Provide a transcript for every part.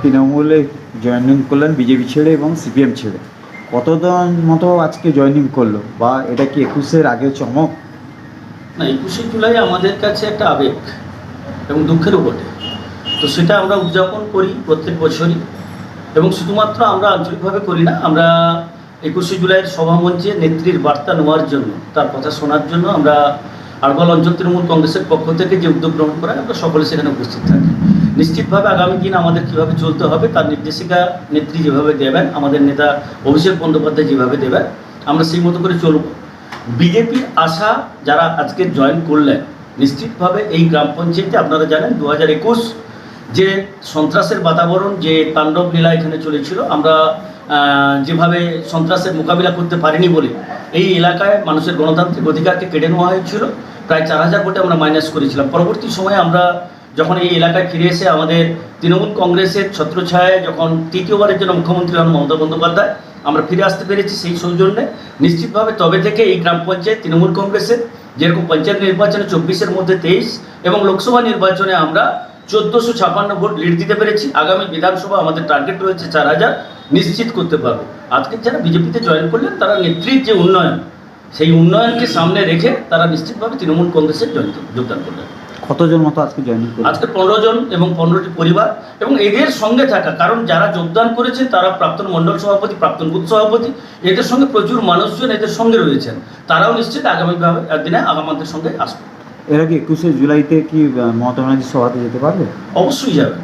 তৃণমূলে জয়েনিং করলেন বিজেপি ছেড়ে এবং সিপিএম ছেড়ে। কতজন মতো আজকে জয়েনিং করল? বা এটা কি একুশের আগে চমক? না, একুশে জুলাই আমাদের কাছে একটা আবেগ এবং দুঃখেরও বটে। তো সেটা আমরা উদযাপন করি প্রত্যেক বছরই। এবং শুধুমাত্র আমরা আঞ্চলিকভাবে করি না, আমরা একুশে জুলাইয়ের সভামঞ্চে নেত্রীর বার্তা নেওয়ার জন্য, তার কথা শোনার জন্য আমরা আরবাল অঞ্চল তৃণমূল কংগ্রেসের পক্ষ থেকে যে উদ্যোগ গ্রহণ করা আমরা সকলে সেখানে উপস্থিত থাকি। নিশ্চিতভাবে আগামী দিন আমাদের কীভাবে চলতে হবে, তার নির্দেশিকা নেত্রী যেভাবে দেবেন, আমাদের নেতা অভিষেক বন্দ্যোপাধ্যায় যেভাবে দেবেন, আমরা সেই মতো করে চলব। বিজেপির আশা যারা আজকে জয়েন করলেন, নিশ্চিতভাবে এই গ্রাম পঞ্চায়েতে আপনারা জানেন দু হাজার একুশ যে সন্ত্রাসের বাতাবরণ, যে তাণ্ডব লীলা এখানে চলেছিল, আমরা যেভাবে সন্ত্রাসের মোকাবিলা করতে পারিনি বলে এই এলাকায় মানুষের গণতান্ত্রিক অধিকারকে কেড়ে নেওয়া হয়েছিল। প্রায় চার হাজার ভোটে আমরা মাইনাস করেছিলাম। পরবর্তী সময়ে আমরা যখন এই এলাকায় ফিরে এসে আমাদের তৃণমূল কংগ্রেসের ছত্রছায়ায় যখন তৃতীয়বারের জন্য মুখ্যমন্ত্রী হন মমতা বন্দ্যোপাধ্যায়, আমরা ফিরে আসতে পেরেছি সেই সৌজন্যে। নিশ্চিতভাবে তবে থেকে এই গ্রাম পঞ্চায়েত তৃণমূল কংগ্রেসের, যেরকম পঞ্চায়েত নির্বাচনে চব্বিশের মধ্যে তেইশ এবং লোকসভা নির্বাচনে আমরা চোদ্দোশো ছাপান্ন ভোট লিড দিতে পেরেছি। আগামী বিধানসভা আমাদের টার্গেট রয়েছে চার হাজার নিশ্চিত করতে পারব। আজকে যারা বিজেপিতে জয়েন করলেন, তারা নেত্রীর যে উন্নয়ন, সেই উন্নয়নকে সামনে রেখে তারা নিশ্চিতভাবে তৃণমূল কংগ্রেসের যোগদান করলেন। কতজন মতো আজকে জয়েনিং করল আজকে পনেরো জন এবং পনেরোটি পরিবার এবং এদের সঙ্গে থাকা কারণ যারা যোগদান করেছে তারা প্রাক্তন মণ্ডল সভাপতি প্রাক্তন বুথ সভাপতি এদের সঙ্গে প্রচুর মানুষজন এদের সঙ্গে রয়েছেন। তারাও নিশ্চিত আগামী ভাবে- দিনে আমাদের সঙ্গে আসবে। এরা কি একুশে জুলাইতে কি মমতা ব্যানার্জির সভাতে যেতে পারবে? অবশ্যই যাবে।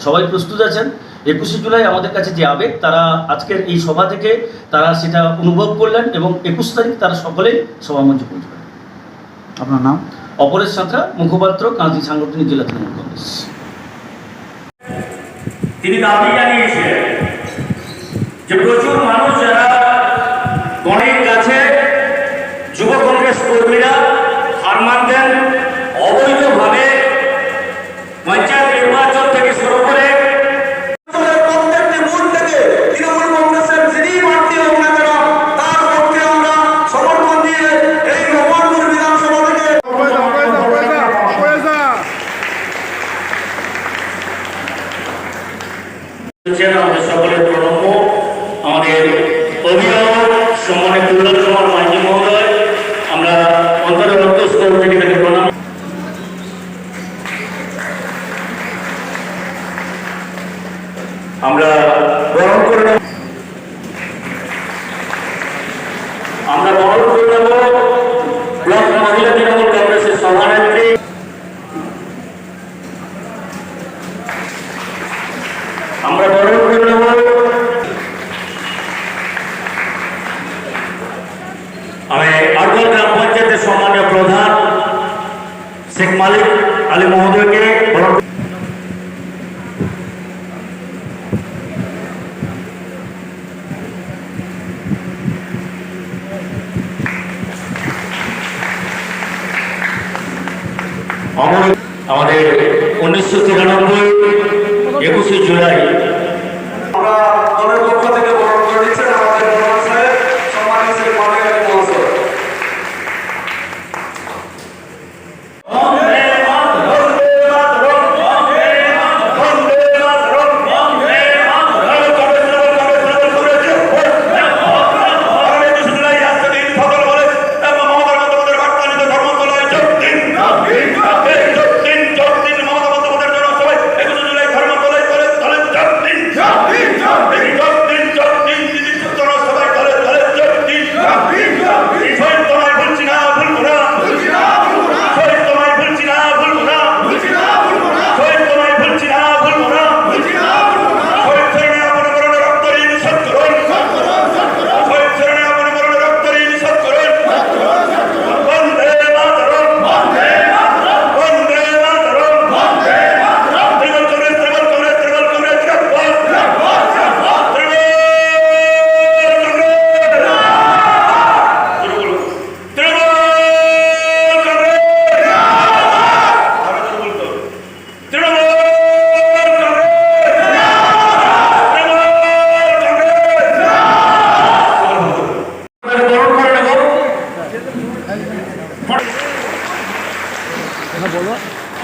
সবাই প্রস্তুত আছেন। একুশে জুলাই আমাদের কাছে যে আবেগ তারা আজকের এই সভা থেকে তারা সেটা অনুভব করলেন এবং একুশ তারিখ তারা সকলেই সভামঞ্চে পৌঁছবেন। আপনার নাম? অপরেশ সাঁতরা মুখপাত্র কাঁদি সাংগঠনিক জেলা তৃণমূল কংগ্রেস। তিনি দাবি জানিয়েছিলেন যে প্রচুর মানুষ যারা গণের কাছে যুব কংগ্রেস কর্মীরা হার মানতেন অবৈধভাবে পঞ্চায়েত নির্বাচন থেকে শুরু করে প্রত্যেকটি বুথ থেকে তৃণমূল কংগ্রেসের যিনি প্রার্থী হোক না কেন তার পক্ষে আমরা সমর্থন দিয়ে এই গোপালপুর বিধানসভা থেকে Coisa, coisa, coisa, coisa. হচ্ছেন আমাদের সকলের প্রণম্য আমাদের অভিভাবক সম্মানিত দুর্লভ কুমার মাঝি মহোদয় আমরা আমরা গ্রহণ করে নেব। ব্লক মহিলা কংগ্রেসের সভানেত্রী। আমরা গ্রহণ করে নেব আমি আরগল গ্রাম পঞ্চায়েতের সম্মানীয় প্রধান শেখ মালিক আলী মহোদয়কে আমাদের উনিশশো তিরানব্বই একুশে জুলাই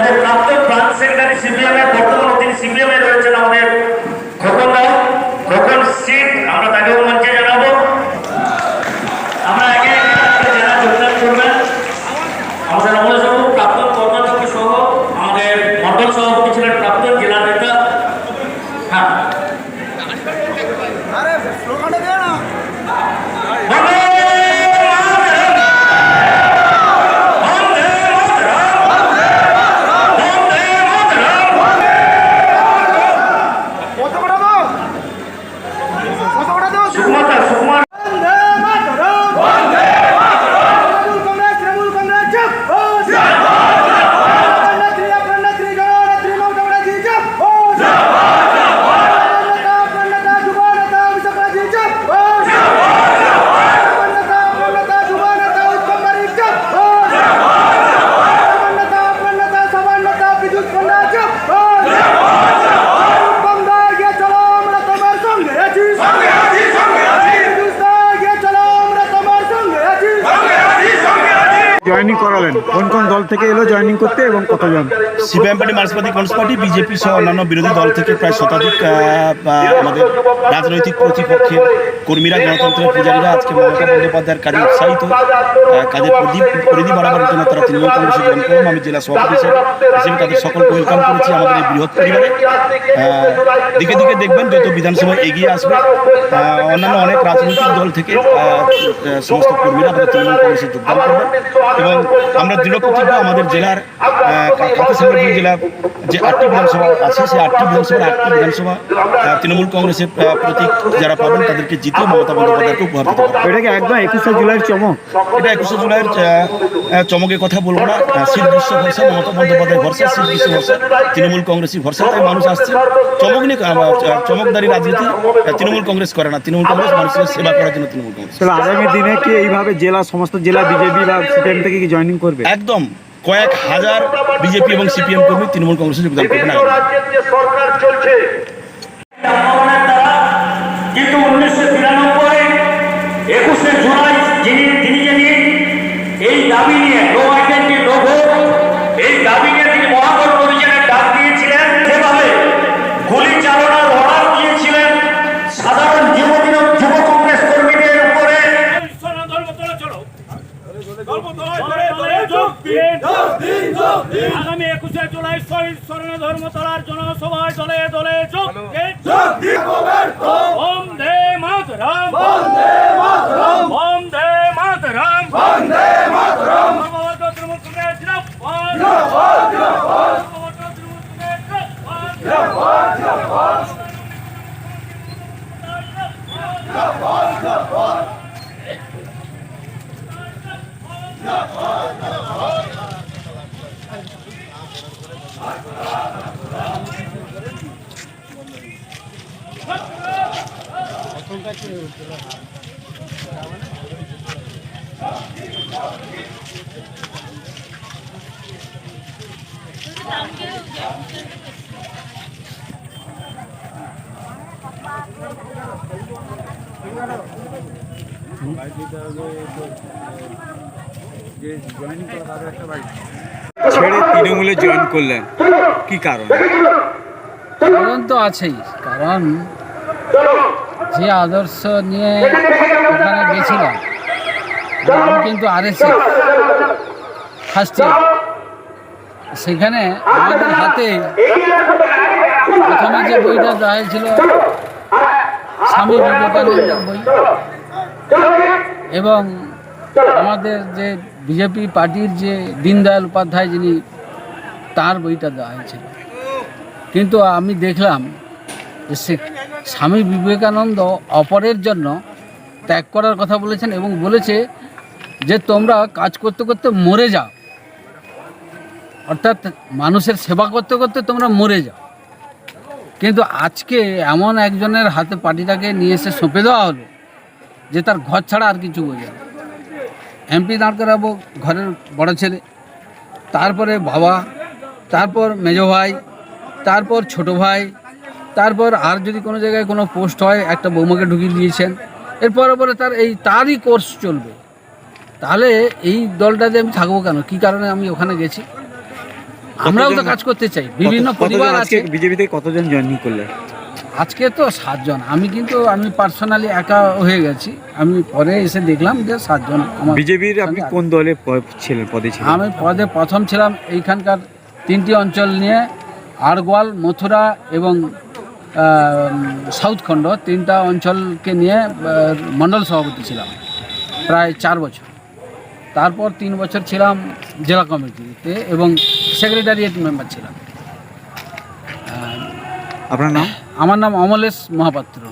আমাদের প্রাক্তন ব্রাঞ্চ সেক্রেটারি সিপিএমের বর্তমানে তিনি সিপিএমে রয়েছেন আমাদের খোকনদা খোকন সিট আমরা তাকে মঞ্চে জানাব। আমরা একে যোগদান করবেন। আমাদের অমলেশবাবু প্রাক্তন কর্মাধ্যক্ষ সহ আমাদের মন্ডল সভাপতি ছিলেন প্রাক্তন জেলা নেতা। হ্যাঁ। দল থেকে এলো জয়েনিং করতে এবং কতজন? সিপিএম পার্টি মার্ক্সবাদী কমিউনিস্ট পার্টি, বিজেপি সহ অন্যান্য বিরোধী দল থেকে প্রায় শতাধিক আমাদের রাজনৈতিক প্রতিপক্ষের কর্মীরা, গণতন্ত্রের পূজারীরা আজকে মমতা বন্দ্যোপাধ্যায়ের কাজে উৎসাহিত। কাজের প্রদীপ পরিধি বাড়াবার জন্য তারা তৃণমূল কংগ্রেসে জয়েন করলাম আমি জেলা সভাপতি হিসেবে তাদের সকলকে ওয়েলকাম করেছি আমাদের এই বৃহৎ পরিবারে। দিকে দিকে দেখবেন যত বিধানসভা এগিয়ে আসবে অন্যান্য অনেক রাজনৈতিক দল থেকে সমস্ত কর্মীরা আমাদের তৃণমূল কংগ্রেসে যোগদান করবেন। এবং আমরা দৃঢ় প্রতিজ্ঞ আমাদের জেলার সাংগঠনিক জেলার যে আটটি বিধানসভা আছে সেই আটটি বিধানসভার আটটি বিধানসভা তৃণমূল কংগ্রেসের প্রতীক যারা পাবেন তাদেরকে জিতিয়ে মমতা বন্দ্যোপাধ্যায়কে উপহার দিতে পারবে এটা কি একদম একুশে জুলাইয়ের চমক। এটা একুশে জুলাইয়ের চমকের কথা বলব না। শীত গ্রীষ্ম ভরসা মমতা বন্দ্যোপাধ্যায় ভরসা শীত গ্রীষ্ম ভরসা তৃণমূল কংগ্রেসই ভরসা তাই মানুষ আসছে। চমক নিয়ে চমকদারি রাজনীতি তৃণমূল কংগ্রেস করে না। তৃণমূল কংগ্রেস মানুষের সেবা করার জন্য তৃণমূল কংগ্রেস। আগামী দিনে কি এইভাবে জেলা সমস্ত জেলা বিজেপি বা সিপিএম থেকে কি জয়েনিং করবে? একদম। কয়েক হাজার বিজেপি এবং সিপিএম কর্মী তৃণমূল কংগ্রেসে যোগদান করবেন কংগ্রেস জিন্দাবাদ ছেড়ে তৃণমূলে জয়েন করলেন। কি কারণ? কারণ তো আছেই। কারণ যে আদর্শ নিয়ে ওখানে গেছিলাম আমি কিন্তু আরএসএ ফার্স্ট ইয়ার সেখানে আমাদের হাতে প্রথমে যে বইটা দেওয়া হয়েছিল স্বামী বিবেকানন্দের বই। এবং আমাদের যে বিজেপি পার্টির যে দীনদয়াল উপাধ্যায় যিনি, তার বইটা দেওয়া হয়েছিল কিন্তু আমি দেখলাম যে সে স্বামী বিবেকানন্দ অপরের জন্য ত্যাগ করার কথা বলেছেন এবং বলেছে যে তোমরা কাজ করতে করতে মরে যাও। অর্থাৎ মানুষের সেবা করতে করতে তোমরা মরে যাও। কিন্তু আজকে এমন একজনের হাতে পার্টিটাকে নিয়ে এসে সঁপে দেওয়া হলো যে তার ঘর ছাড়া আর কিছু বোঝে না। এমপি দাঁড় করাবো ঘরের বড় ছেলে, তারপরে বাবা, তারপর মেজো ভাই, তারপর ছোট ভাই, তারপর আর যদি কোনো জায়গায় কোনো পোস্ট হয়, একটা বৌমাকে ঢুকিয়ে দিয়েছেন এরপরে পরে তার এই তারই কোর্স চলবে। তাহলে এই দলটাতে আমি থাকব কেন? কি কারণে আমি ওখানে গেছি? আমরাও তো কাজ করতে চাই। বিভিন্ন পরিবার আছে। বিজেপিতে কতজন জয়েনিং করলে? আজকে তো সাতজন। আমি কিন্তু আমি পার্সোনালি একা হয়ে গেছি। আমি পরে এসে দেখলাম যে সাতজন আমার বিজেপির আপনি কোন দলে ছিলেন পদে ছিলেন? আমি পদে প্রথম ছিলাম এইখানকার তিনটি অঞ্চল নিয়ে আড়গোয়াল মথুরা এবং সাউথখণ্ড তিনটা অঞ্চলকে নিয়ে মণ্ডল সভাপতি ছিলাম প্রায় চার বছর। তারপর তিন বছর ছিলাম জেলা কমিটিতে এবং সেক্রেটারিয়েট মেম্বার ছিলাম। আপনার নাম? আমার নাম অমলেশ মহাপাত্র।